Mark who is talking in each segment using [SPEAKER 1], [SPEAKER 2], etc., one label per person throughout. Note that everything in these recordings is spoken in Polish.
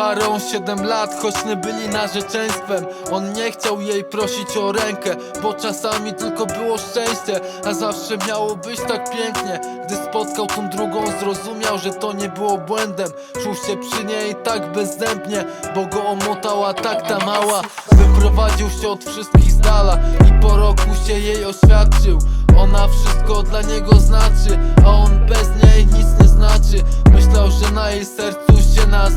[SPEAKER 1] parą 7 lat, choć nie byli narzeczeństwem. On nie chciał jej prosić o rękę Bo czasami tylko było szczęście A zawsze miało być tak pięknie. Gdy spotkał tą drugą zrozumiał, że to nie było błędem. Czuł się przy niej tak bezzębnie Bo go omotała tak ta mała. Wyprowadził się od wszystkich z dala I po roku się jej oświadczył. Ona wszystko dla niego znaczy A on bez niej nic nie znaczy. Myślał, że na jej sercu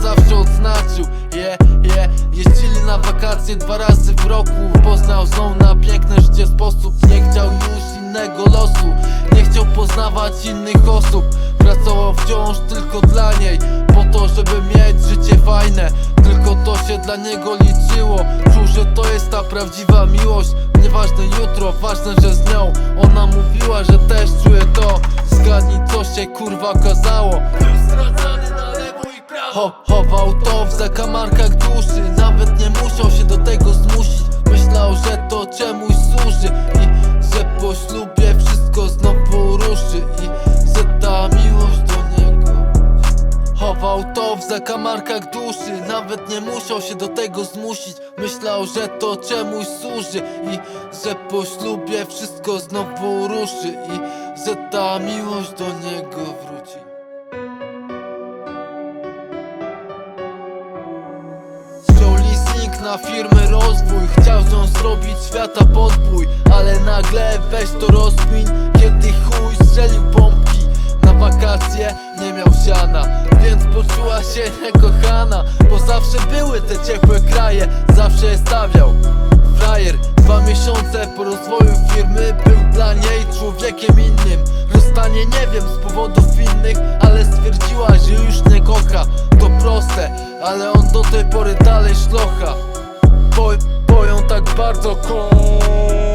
[SPEAKER 1] zawsze odznaczył Je, je, jeździli na wakacje dwa razy w roku. Poznał ją na piękne życie sposób. Nie chciał już innego losu. Nie chciał poznawać innych osób. Pracował wciąż tylko dla niej. Po to, żeby mieć życie fajne. Tylko to się dla niego liczyło. Czuł, że to jest ta prawdziwa miłość. Nieważne jutro, ważne, że z nią. Ona mówiła, że też czuje to. Zgadnij, co się kurwa okazało. Zdradzany Cho, Chował to w zakamarkach duszy Nawet nie musiał się do tego zmusić. Myślał, że to czemuś służy I że po ślubie wszystko znowu ruszy I że ta miłość do niego Chował to w zakamarkach duszy Nawet nie musiał się do tego zmusić. Myślał, że to czemuś służy I że po ślubie wszystko znowu ruszy I że ta miłość do niego wróci na firmę rozwój. Chciał zrobić świata podbój. Ale nagle weź to rozkmin Kiedy chuj strzelił pompki Na wakacje nie miał siana. Więc poczuła się niekochana Bo zawsze były te ciepłe kraje. Zawsze je stawiał Frajer. Dwa miesiące po rozwoju firmy Był dla niej człowiekiem innym. Rozstanie nie wiem z powodów innych Ale stwierdziła, że już nie kocha. To proste, ale on do tej pory dalej szlocha Bo, bo ją tak bardzo kocha